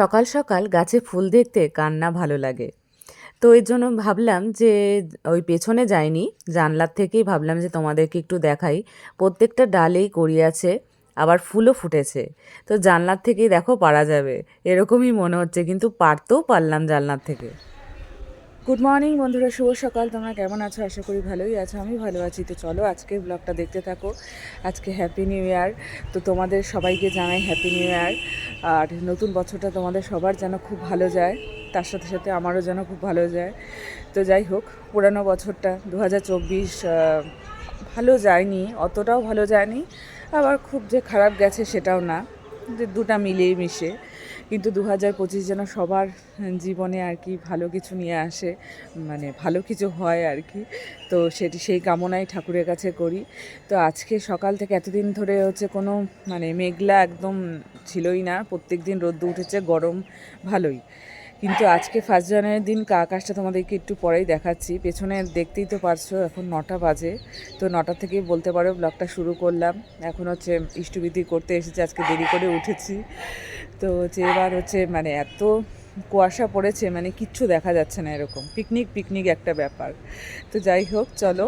সকাল সকাল গাছে ফুল দেখতে কান্না ভালো লাগে। তো এর জন্য ভাবলাম যে, ওই পেছনে যাইনি, জানলার থেকেই ভাবলাম যে তোমাদেরকে একটু দেখাই। প্রত্যেকটা ডালেই করিয়াছে আবার ফুলও ফুটেছে। তো জানলার থেকেই দেখো পারা যাবে, এরকমই মনে হচ্ছে, কিন্তু পারতেও পারলাম জানলার থেকে। গুড মর্নিং বন্ধুরা, শুভ সকাল। তোমরা কেমন আছো? আশা করি ভালোই আছো। আমি ভালো আছি। তো চলো আজকে ব্লগটা দেখতে থাকো। আজকে হ্যাপি নিউ ইয়ার তো তোমাদের সবাইকে জানাই হ্যাপি নিউ ইয়ার আর নতুন বছরটা তোমাদের সবার যেন খুব ভালো যায়, তার সাথে সাথে আমারও যেন খুব ভালো যায়। তো যাই হোক, পুরানো বছরটা দু হাজার চব্বিশ ভালো যায়নি, অতটাও ভালো যায়নি। আবার খুব যে খারাপ গেছে সেটাও না। যে দুটা মিলিয়ে মিশে। কিন্তু দু হাজার পঁচিশ যেন সবার জীবনে আর কি ভালো কিছু নিয়ে আসে মানে ভালো কিছু হয় আর কি। তো সেটি সেই কামনাই ঠাকুরের কাছে করি। তো আজকে সকাল থেকে এতদিন ধরে হচ্ছে কোনো মানে মেঘলা একদম ছিলই না। প্রত্যেক দিন রোদ্দু উঠেছে, গরম ভালোই। কিন্তু আজকে ফার্স্ট জানুয়ারির দিন আকাশটা তোমাদেরকে একটু পরেই দেখাচ্ছি। পেছনে দেখতেই তো পারছ, এখন নটা বাজে। তো নটা থেকে বলতে পারো ব্লগটা শুরু করলাম। এখন হচ্ছে ইষ্টবিধি করতে এসেছি, আজকে দেরি করে উঠেছি। তো হচ্ছে এবার হচ্ছে মানে এত কুয়াশা পড়েছে মানে কিচ্ছু দেখা যাচ্ছে না এরকম। পিকনিক পিকনিক একটা ব্যাপার। তো যাই হোক, চলো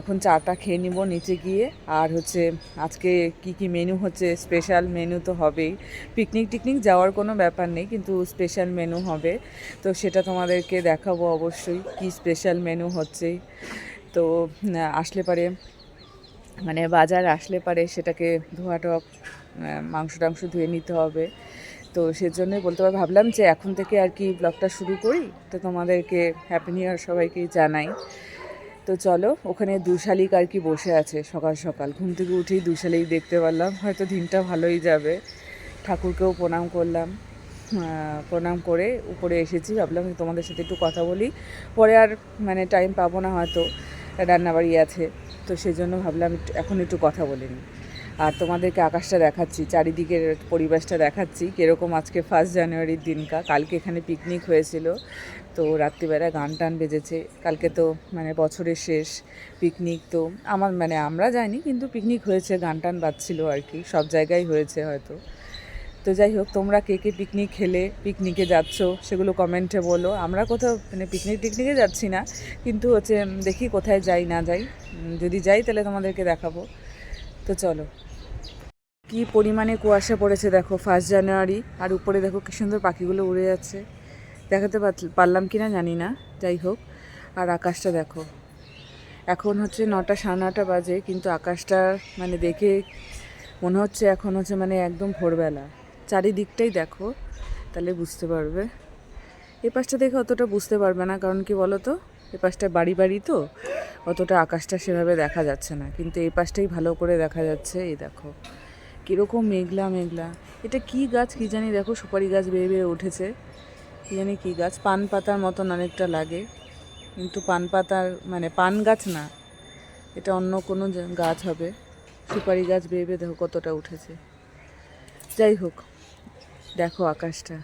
এখন চাটা খেয়ে নিব নিচে গিয়ে। আর হচ্ছে, আজকে কি কি মেনু হচ্ছে? স্পেশাল মেনু তো হবেই। পিকনিক, টিকনিক যাওয়ার কোনো ব্যাপার নেই, কিন্তু স্পেশাল মেনু হবে। তো সেটা তোমাদেরকে দেখাবো অবশ্যই, কি স্পেশাল মেনু হচ্ছে। তো আসলে পারে মানে বাজার আসলে পারে, সেটাকে ধোয়াটক মাংস টাংস ধুয়ে নিতে হবে। তো সেজন্যই বলতে পারি, ভাবলাম যে এখন থেকে আর কি ব্লগটা শুরু করি। তো তোমাদেরকে হ্যাপি নিউ ইয়ার সবাইকেই জানাই। তো চলো, ওখানে দুশালিক আর কি বসে আছে সকাল সকাল। ঘুম থেকে উঠেই দুশালিক দেখতে পারলাম। হয়তো দিনটা ভালোই যাবে। ঠাকুরকেও প্রণাম করলাম। প্রণাম করে উপরে এসেছি। ভাবলাম তোমাদের সাথে একটু কথা বলি। পরে আর মানে টাইম পাবো না হয়তো। রান্নাবাড়ি আছে। তো সেজন্য ভাবলাম এখন একটু কথা বলে নিই। আর তোমাদেরকে আকাশটা দেখাচ্ছি, চারিদিকের পরিবেশটা দেখাচ্ছি, কীরকম আজকে ফার্স্ট জানুয়ারির দিনকা কালকে এখানে পিকনিক হয়েছিল, তো রাত্রিবেলা গান টান বেজেছে। কালকে তো মানে বছরের শেষ পিকনিক তো আমার মানে আমরা যাইনি, কিন্তু পিকনিক হয়েছে, গান টান বাজছিল আর কি, সব জায়গায় হয়েছে হয়তো। তো যাই হোক, তোমরা কে কে পিকনিক খেলে পিকনিকে যাচ্ছ, সেগুলো কমেন্টে বলো। আমরা কোথাও মানে পিকনিক টিকনিকে যাচ্ছি না, কিন্তু হচ্ছে, দেখি কোথায় যাই, না যাই। যদি যাই তাহলে তোমাদেরকে দেখাবো। তো চলো। কি পরিমাণে কুয়াশা পড়েছে দেখো ফার্স্ট জানুয়ারি আর উপরে দেখো কি সুন্দর পাখিগুলো উড়ে যাচ্ছে। দেখাতে পারল- পারলাম কি না জানি না, যাই হোক। আর আকাশটা দেখো, এখন হচ্ছে নটা সাড়ে নটা বাজে, কিন্তু আকাশটা মানে দেখে মনে হচ্ছে এখন হচ্ছে মানে একদম ভোরবেলা। চারিদিকটাই দেখো, তাহলে বুঝতে পারবে। এ পাশটা দেখে অতটা বুঝতে পারবে না, কারণ কি বলো তো এ পাশটা বাড়ি বাড়ি তো, অতটা আকাশটা সেভাবে দেখা যাচ্ছে না। কিন্তু এই পাশটাই ভালো করে দেখা যাচ্ছে, এই দেখো। কীরকম মেঘলা মেঘলা। এটা কি গাছ কী জানি, দেখো সুপারি গাছ বেয়ে বেয়ে উঠেছে। কী জানি কী গাছ, পান পাতার মতন অনেকটা লাগে। কিন্তু পান পাতার মানে পান গাছ না, এটা অন্য কোনো গাছ হবে। সুপারি গাছ বেয়ে বেয়ে দেখো কতটা উঠেছে। যাই হোক, দেখো আকাশটা।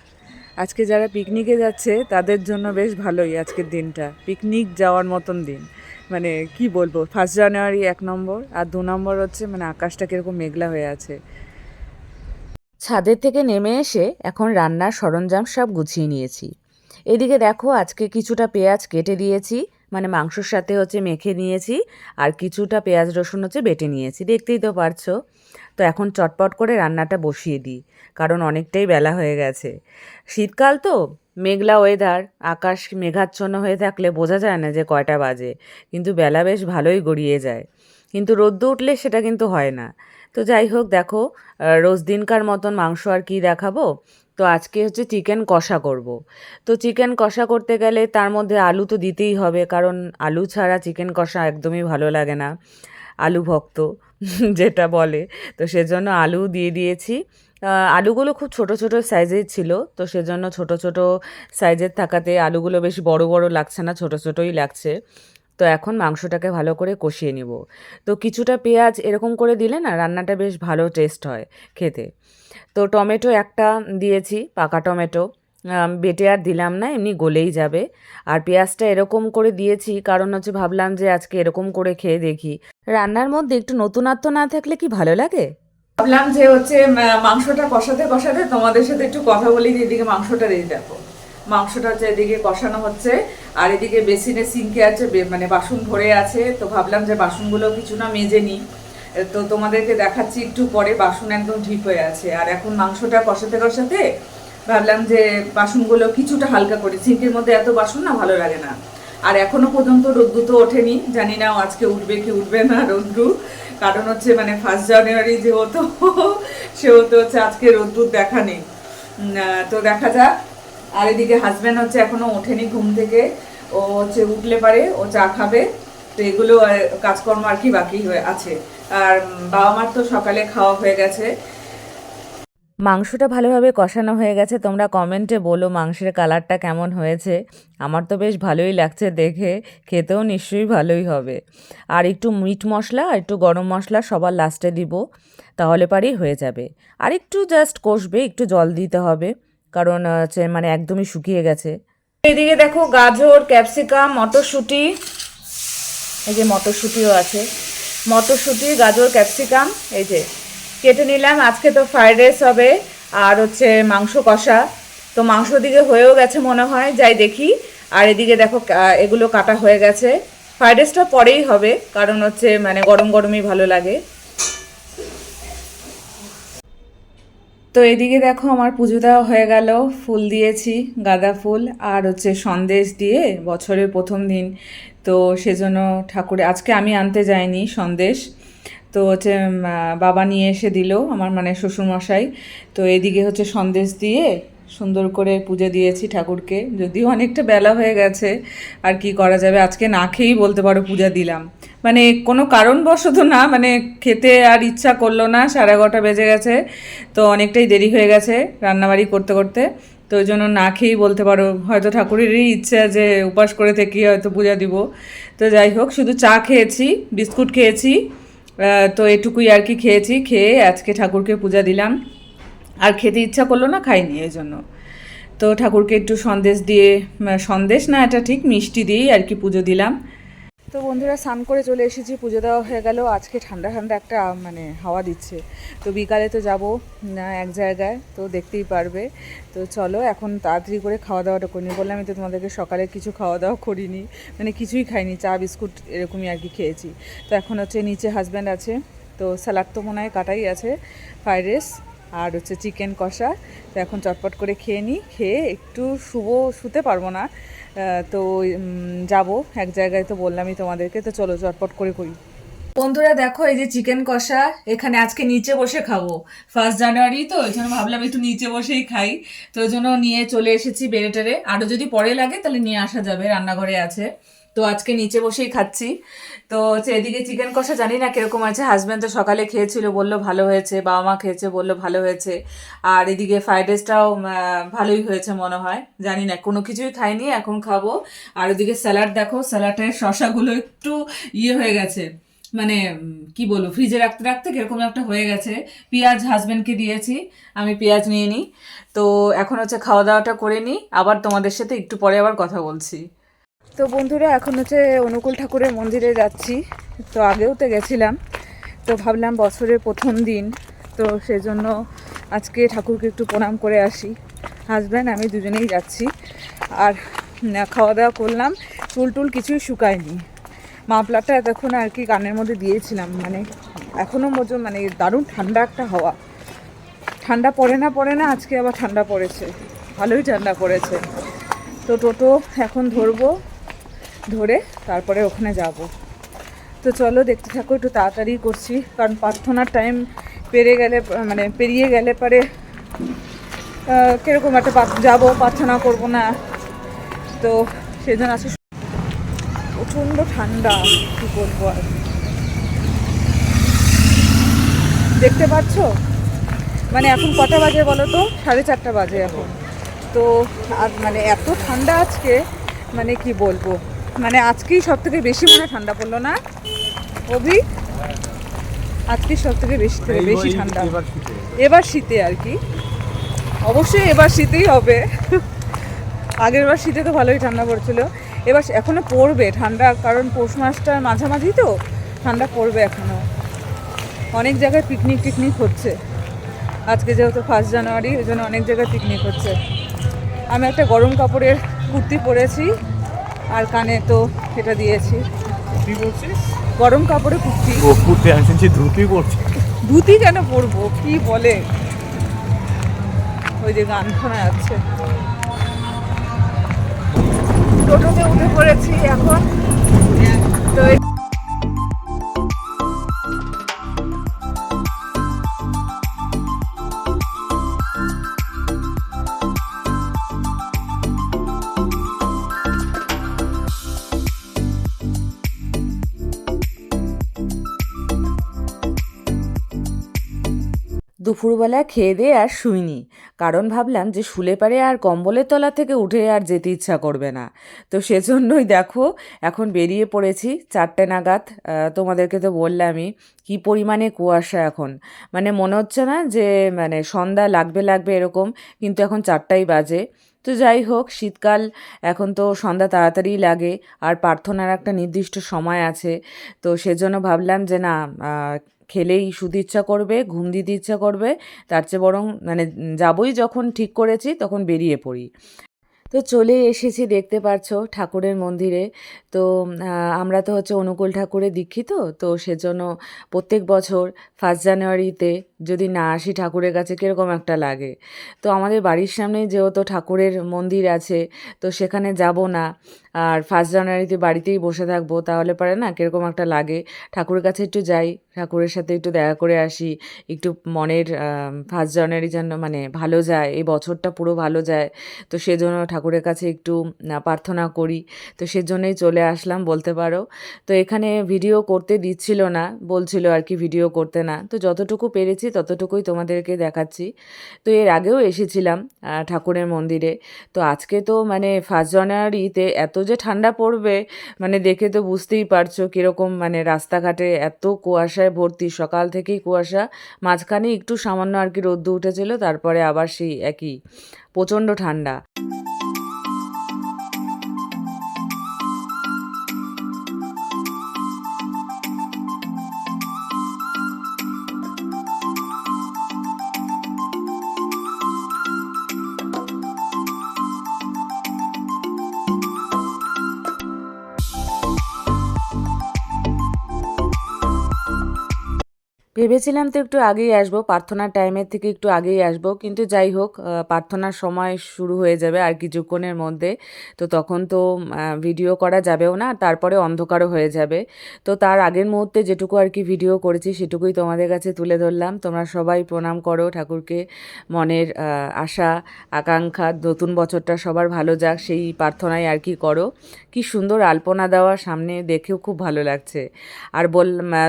আজকে যারা পিকনিকে যাচ্ছে, তাদের জন্য বেশ ভালোই আজকের দিনটা। পিকনিক যাওয়ার মতন দিন। মানে কি বলব ফার্স্ট জানুয়ারি এক নম্বর আর দু নম্বর হচ্ছে মানে আকাশটা কীরকম মেঘলা হয়ে আছে। ছাদের থেকে নেমে এসে এখন রান্নার সরঞ্জাম সব গুছিয়ে নিয়েছি। এদিকে দেখো, আজকে কিছুটা পেঁয়াজ কেটে দিয়েছি মানে মাংসর সাথে হচ্ছে মেখে নিয়েছি, আর কিছুটা পেঁয়াজ রসুন হচ্ছে বেটে নিয়েছি। দেখতেই তো পারছ। তো এখন চটপট করে রান্নাটা বসিয়ে দিই, কারণ অনেকটাই বেলা হয়ে গেছে। শীতকাল তো, মেঘলা ওয়েদার আকাশ মেঘাচ্ছন্ন হয়ে থাকলে বোঝা যায় না যে কয়টা বাজে, কিন্তু বেলা বেশ ভালোই গড়িয়ে যায়। কিন্তু রোদ্দু উঠলে সেটা কিন্তু হয় না। তো যাই হোক, দেখো রোজ দিনকার মতন মাংস আর কি দেখাবো? তো আজকে হচ্ছে চিকেন কষা করব। তো চিকেন কষা করতে গেলে তার মধ্যে আলু তো দিতেই হবে, কারণ আলু ছাড়া চিকেন কষা একদমই ভালো লাগে না। আলু ভক্ত। যেটা বলে। তো সেজন্য আলু দিয়ে দিয়েছি। আলুগুলো খুব ছোট ছোট সাইজের ছিল। তো সেজন্য ছোট ছোট সাইজের থাকাতে আলুগুলো বেশ বড় বড় লাগছে না, ছোট, ছোটই লাগছে। তো এখন মাংসটাকে ভালো করে কষিয়ে নিব। তো কিছুটা পেঁয়াজ এরকম করে দিলে না রান্নাটা বেশ ভালো টেস্ট হয় খেতে। তো টমেটো একটা দিয়েছি, পাকা টমেটো। বেটে আর দিলাম না, এমনি গলেই যাবে। আর পেঁয়াজটা এরকম করে দিয়েছি, কারণ হচ্ছে ভাবলাম যে আজকে এরকম করে খেয়ে দেখি। রান্নার মধ্যে একটু নতুনত্ব না থাকলে কি ভালো লাগে? ভাবলাম যে হচ্ছে মাংসটা কষাতে কষাতে তোমাদের সাথে একটু কথা বলি যে এদিকে মাংসটা দিয়ে দেখো। মাংসটা হচ্ছে এদিকে কষানো হচ্ছে, আর এদিকে বেসিনে সিঙ্কে আছে মানে বাসন ভরে আছে, তো ভাবলাম যে বাসনগুলো কিছু না মেজে নিই তো তোমাদেরকে দেখাচ্ছি, একটু পরে বাসন একদম ঠিক হয়ে আছে। আর এখন মাংসটা কষাতে কষাতে ভাবলাম যে বাসনগুলো কিছুটা হালকা করে। সিঙ্কের মধ্যে এত বাসন না ভালো লাগে না। আর এখনও পর্যন্ত রোদ্দু তো ওঠেনি। জানি না আজকে উঠবে কি উঠবে না রোদ্দু কারণ হচ্ছে মানে ফার্স্ট জানুয়ারি যেহেতু, সেহেতু হচ্ছে আজকে রোদ্দুর দেখা নেই। তো দেখা যাক। আর এদিকে হাজব্যান্ড হচ্ছে এখনও ওঠেনি ঘুম থেকে। ও হচ্ছে উঠলে পারে, ও চা খাবে। তো এগুলো কাজকর্ম আর কি বাকি হয়ে আছে। আর বাবা মার তো সকালে খাওয়া হয়ে গেছে। মাংসটা ভালোভাবে কষানো হয়ে গেছে। তোমরা কমেন্টে বলো মাংসের কালারটা কেমন হয়েছে। আমার তো বেশ ভালোই লাগছে দেখে। খেতেও নিশ্চয়ই ভালোই হবে। আর একটু মিট মশলা আর একটু গরম মশলা সবার লাস্টে দিব, তাহলে পারেই হয়ে যাবে। আর একটু জাস্ট কষবে, একটু জল দিতে হবে, কারণ হচ্ছে মানে একদমই শুকিয়ে গেছে। এদিকে দেখো গাজর, ক্যাপসিকাম, মটরশুঁটি, এই যে মটরশুঁটিও আছে। মটরশুঁটি, গাজর, ক্যাপসিকাম, এই যে কেটে নিলাম। আজকে তো ফ্রাইড রাইস হবে আর হচ্ছে মাংস কষা। তো মাংস দিকে হয়েও গেছে মনে হয়, যাই দেখি। আর এদিকে দেখো এগুলো কাটা হয়ে গেছে। ফ্রাইড রাইসটা পরেই হবে, কারণ হচ্ছে মানে গরম গরমই ভালো লাগে। তো এদিকে দেখো আমার পুজো দেওয়া হয়ে গেল। ফুল দিয়েছি, গাঁদা ফুল আর হচ্ছে সন্দেশ দিয়ে বছরের প্রথম দিন। তো সেজন্য ঠাকুরে, আজকে আমি আনতে যাইনি সন্দেশ। তো হচ্ছে বাবা নিয়ে এসে দিল আমার মানে শ্বশুরমশাই। তো এদিকে হচ্ছে সন্দেশ দিয়ে সুন্দর করে পুজো দিয়েছি ঠাকুরকে। যদিও অনেকটা বেলা হয়ে গেছে, আর কি করা যাবে? আজকে না খেয়েই বলতে পারো পূজা দিলাম। মানে কোনো কারণবশত না মানে খেতে আর ইচ্ছা করল না, সাড়ে এগারোটা বেজে গেছে, তো অনেকটাই দেরি হয়ে গেছে রান্নাবাড়ি করতে করতে। তো ওই জন্য না খেয়েই বলতে পারো, হয়তো ঠাকুরেরই ইচ্ছা যে উপাস করে থেকে হয়তো পূজা দিব। তো যাই হোক, শুধু চা খেয়েছি, বিস্কুট খেয়েছি তো এটুকুই আর কি খেয়েছি, খেয়ে আজকে ঠাকুরকে পূজা দিলাম। আর খেতে ইচ্ছা করল না, খাইনি এই জন্য। তো ঠাকুরকে একটু সন্দেশ দিয়ে সন্দেশ না, এটা ঠিক মিষ্টি দিয়েই আর কি পুজো দিলাম। তো বন্ধুরা স্নান করে চলে এসেছি, পুজো দেওয়া হয়ে গেল। আজকে ঠান্ডা ঠান্ডা একটা মানে হাওয়া দিচ্ছে। তো বিকালে তো যাব, না, এক জায়গায়, তো দেখতেই পারবে। তো চলো, এখন তাড়াতাড়ি করে খাওয়া দাওয়াটা করিনি বললাম, আমি তো তোমাদেরকে সকালে কিছু খাওয়া দাওয়া করিনি। মানে কিছুই খাইনি, চা, বিস্কুট এরকমই আর কি খেয়েছি। তো এখন হচ্ছে নিচে হাজব্যান্ড আছে, তো স্যালাড তো মনে হয় কাটাই আছে ফ্রাইড রাইস আর হচ্ছে চিকেন কষা। তো এখন চটপট করে খেয়ে নিই। খেয়ে একটু শুভ শুতে পারব না। তো যাব। এক জায়গায় তো বললামই তোমাদেরকে, তো চলো চটপট করে করি। বন্ধুরা, দেখো, এই যে চিকেন কষা, এখানে আজকে নিচে বসে খাব। ফার্স্ট জানুয়ারি তো ওই জন্য ভাবলাম একটু নিচে বসেই খাই। তো ওই জন্য নিয়ে চলে এসেছি বেড়েটারে আরও যদি পরে লাগে, তাহলে নিয়ে আসা যাবে, রান্নাঘরে আছে। তো আজকে নিচে বসেই খাচ্ছি। তো হচ্ছে এদিকে চিকেন কষা জানি না কীরকম আছে হাজব্যান্ড তো সকালে খেয়েছিল, বলল ভালো হয়েছে, বাবা মা খেয়েছে, বলল ভালো হয়েছে। আর এদিকে ফ্রাইড রাইসটাও ভালোই হয়েছে মনে হয়, জানি না, কোনো কিছুই খাইনি, এখন খাব। আর ওদিকে স্যালাড দেখো স্যালাডের শশাগুলো একটু ইয়ে হয়ে গেছে মানে কি বলব ফ্রিজে রাখতে রাখতে কীরকম একটা হয়ে গেছে। পেঁয়াজ হাজব্যান্ডকে দিয়েছি, আমি পেঁয়াজ নিয়ে নিই তো এখন হচ্ছে খাওয়া দাওয়াটা করে নিই আবার তোমাদের সাথে একটু পরে আবার কথা বলছি। তো বন্ধুরা, এখন হচ্ছে অনুকূল ঠাকুরের মন্দিরে যাচ্ছি। তো আগেও তো গেছিলাম। তো ভাবলাম বছরের প্রথম দিন, তো সেজন্য আজকে ঠাকুরকে একটু প্রণাম করে আসি। হাজব্যান্ড আমি দুজনেই যাচ্ছি। আর খাওয়া দাওয়া করলাম। চুল টুল কিছুই শুকায়নি। মাফলারটা এতক্ষণ আর কি কানের মধ্যে দিয়েছিলাম। মানে এখনও মজো মানে দারুণ ঠান্ডা একটা হাওয়া। ঠান্ডা পড়ে না পড়ে না, আজকে আবার ঠান্ডা পড়েছে। ভালোই ঠান্ডা পড়েছে। তো টোটো এখন ধরবো। ধরে তারপরে ওখানে যাব। তো চলো দেখতে থাকো, একটু তাড়াতাড়ি করছি, কারণ প্রার্থনার টাইম পেরে গেলে মানে পেরিয়ে গেলে পরে কীরকম একটা যাব, প্রার্থনা করব না। তো সেজন্য আছে প্রচণ্ড ঠান্ডা, কি বলব আর। দেখতে পাচ্ছ? মানে এখন কটা বাজে বলো তো? সাড়ে চারটা বাজে এখন। তো আর মানে এত ঠান্ডা আজকে মানে কি বলব? মানে আজকেই সব থেকে বেশি মনে ঠান্ডা পড়ল না? অভি? আজকেই সব থেকে বেশি থেকে বেশি ঠান্ডা। এবার শীতে। আর কি। অবশ্যই এবার শীতেই হবে। আগের বার শীতে তো ভালোই ঠান্ডা পড়ছিল। এবার এখনও পড়বে ঠান্ডা কারণ পৌষ মাসটার মাঝামাঝি তো ঠান্ডা পড়বে এখনও। অনেক জায়গায় পিকনিক টিকনিক হচ্ছে। আজকে যেহেতু ফার্স্ট জানুয়ারি ওই জন্য অনেক জায়গায় পিকনিক হচ্ছে। আমি একটা গরম কাপড়ের কুর্তি পরেছি। আর কানে তো এটা দিয়েছি। গরম কাপড়ে কুর্তি। ও কুর্তি আমি শুনছি ধুতি পরছে। ধুতি কেন পরবো? কি বলে? ওই যে গান শোনা যাচ্ছে। টোটোতে উঠে পড়েছি এখন। দুপুরবেলা খেয়ে দিয়ে আর শুইনি। কারণ ভাবলাম যে শুলে পারে আর কম্বলের তলা থেকে উঠে আর যেতে ইচ্ছা করবে না। তো সেজন্যই দেখো, এখন বেরিয়ে পড়েছি চারটে নাগাদ। তোমাদেরকে তো বললামই, কি পরিমাণে কুয়াশা এখন। মানে মনে হচ্ছে না যে মানে সন্ধ্যা লাগবে লাগবে এরকম, কিন্তু এখন চারটাই বাজে। তো যাই হোক, শীতকাল, এখন তো সন্ধ্যা তাড়াতাড়ি লাগে, আর প্রার্থনার একটা নির্দিষ্ট সময় আছে। তো সেজন্য ভাবলাম যে না খেলেই শুধু ইচ্ছা করবে, ঘুম দিতে ইচ্ছা করবে, তার চেয়ে বরং মানে যাবই যখন ঠিক করেছি তখন বেরিয়ে পড়ি। তো চলে এসেছি দেখতে পারছ ঠাকুরের মন্দিরে। তো আমরা তো হচ্ছে অনুকূল ঠাকুরে দীক্ষিত, তো সেজন্য প্রত্যেক বছর ফার্স্ট জানুয়ারিতে যদি না আসি ঠাকুরের কাছে, কীরকম একটা লাগে? তো আমাদের বাড়ির সামনেই যেহেতু ঠাকুরের মন্দির আছে, তো সেখানে যাব না। আর ফার্স্ট জানুয়ারিতে বাড়িতেই বসে থাকব, তাহলে পারে না কীরকম একটা লাগে? ঠাকুরের কাছে একটু যাই, ঠাকুরের সাথে একটু দেখা করে আসি, একটু মনের ফার্স্ট জানুয়ারি যেন মানে ভালো যায়, এই বছরটা পুরো ভালো যায়। তো সেজন্য ঠাকুরের কাছে একটু প্রার্থনা করি। তো সেজন্যই চলে আসলাম, বলতে পারো। তো এখানে ভিডিও করতে দিচ্ছিল না, বলছিল আর কি ভিডিও করতে না। তো যতটুকু পেরেছি ততটুকুই তোমাদেরকে দেখাচ্ছি। তো এর আগেও এসেছিলাম ঠাকুরের মন্দিরে। তো আজকে তো মানে ফার্স্ট জানুয়ারিতে এত যে ঠান্ডা পড়বে মানে দেখে তো বুঝতেই পারছ কীরকম মানে রাস্তাঘাটে এত কুয়াশায় ভর্তি। সকাল থেকেই কুয়াশা, মাঝখানে একটু সামান্য আর কি রোদ্দু উঠেছিল, তারপরে আবার সেই একই, প্রচণ্ড ঠান্ডা। ভেবেছিলাম তো একটু আগেই আসব, প্রার্থনার টাইমের থেকে একটু আগেই আসব, কিন্তু যাই হোক প্রার্থনার সময় শুরু হয়ে যাবে আর কিছুক্ষণের মধ্যে। তো তখন তো ভিডিও করা যাবেও না, তারপরে অন্ধকারও হয়ে যাবে। তো তার আগের মুহূর্তে যেটুকু আর কি ভিডিও করেছি, সেটুকুই তোমাদের কাছে তুলে ধরলাম। তোমরা সবাই প্রণাম করো, ঠাকুরকে মনের আশা, আকাঙ্ক্ষা, নতুন বছরটা সবার ভালো যাক, সেই প্রার্থনাই আর কি করো। কি সুন্দর আলপনা দেওয়া সামনে, দেখেও খুব ভালো লাগছে। আর বল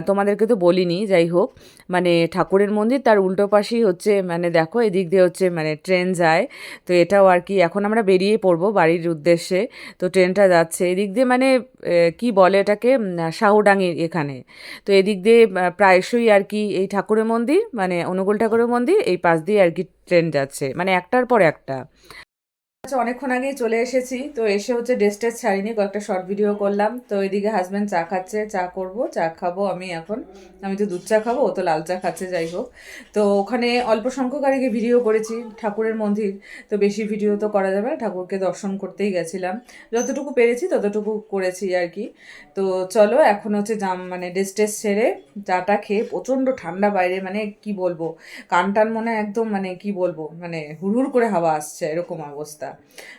তোমাদেরকে তো বলিনি, যাই হোক মানে ঠাকুরের মন্দির তার উল্টো পাশেই হচ্ছে মানে দেখো এদিক দিয়ে হচ্ছে মানে ট্রেন যায়। তো এটাও আর কি এখন আমরা বেরিয়ে পড়ব বাড়ির উদ্দেশ্যে। তো ট্রেনটা যাচ্ছে এদিক দিয়ে মানে কি বলে এটাকে উম, শাহুডাঙ্গি এখানে। তো এদিক দিয়ে প্রায়শই আর কি এই ঠাকুরের মন্দির মানে অনুকূল ঠাকুরের মন্দির এই পাশ দিয়ে আর কি ট্রেন যাচ্ছে মানে একটার পর একটা। আচ্ছা অনেকক্ষণ আগেই চলে এসেছি, তো এসে হচ্ছে ড্রেস টেস ছাড়িনি, কয়েকটা শর্ট ভিডিও করলাম। তো এদিকে হাজব্যান্ড চা খাচ্ছে, চা করব, চা খাব আমি এখন। আমি তো দুধ চা খাব, ও তো লাল চা খাচ্ছে, যাই হোক। তো ওখানে অল্প সংখ্যক আগে ভিডিও করেছি, ঠাকুরের মন্দির। তো বেশি ভিডিও তো করা যাবে না, ঠাকুরকে দর্শন করতেই গেছিলাম। যতটুকু পেরেছি ততটুকু করেছি আর কি। তো চলো, এখন হচ্ছে জাম মানে ড্রেস টেস ছেড়ে চাটা খেয়ে প্রচণ্ড ঠান্ডা বাইরে মানে কি বলব কান টান মনে একদম মানে কি বলব মানে হুড়হুড় করে হাওয়া আসছে, এরকম অবস্থা।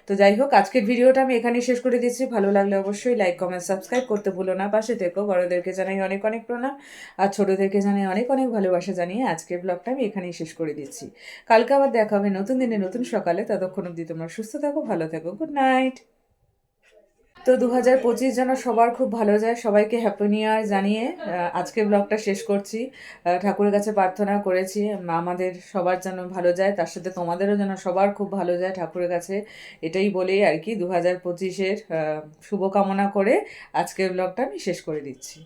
তো যাই হোক, আজকের ভিডিওটা আমি এখানেই শেষ করে দিচ্ছি। ভালো লাগলে অবশ্যই লাইক কমেন্ট সাবস্ক্রাইব করতে ভুলো না। পাশে থেকো, বড়োদেরকে জানাই অনেক অনেক প্রণাম। আর ছোটোদেরকে জানাই অনেক অনেক ভালোবাসা জানিয়ে আজকের ব্লগটা আমি এখানেই শেষ করে দিচ্ছি। কালকে আবার দেখা হবে নতুন দিনে নতুন সকালে। ততক্ষণ অবধি তোমরা সুস্থ থাকো, ভালো থাকো। গুড নাইট তো দু হাজার পঁচিশ যেন সবার খুব ভালো যায়। সবাইকে হ্যাপি নিউ ইয়ার জানিয়ে আজকে আজকের ব্লগটা শেষ করছি। ঠাকুরের কাছে প্রার্থনা করেছি আমাদের সবার যেন ভালো যায়, তার সাথে তোমাদেরও যেন সবার খুব ভালো যায় ঠাকুরের কাছে। এটাই বলেই আর কি দু হাজার পঁচিশের শুভকামনা করে আজকের ব্লগটা আমি শেষ করে দিচ্ছি।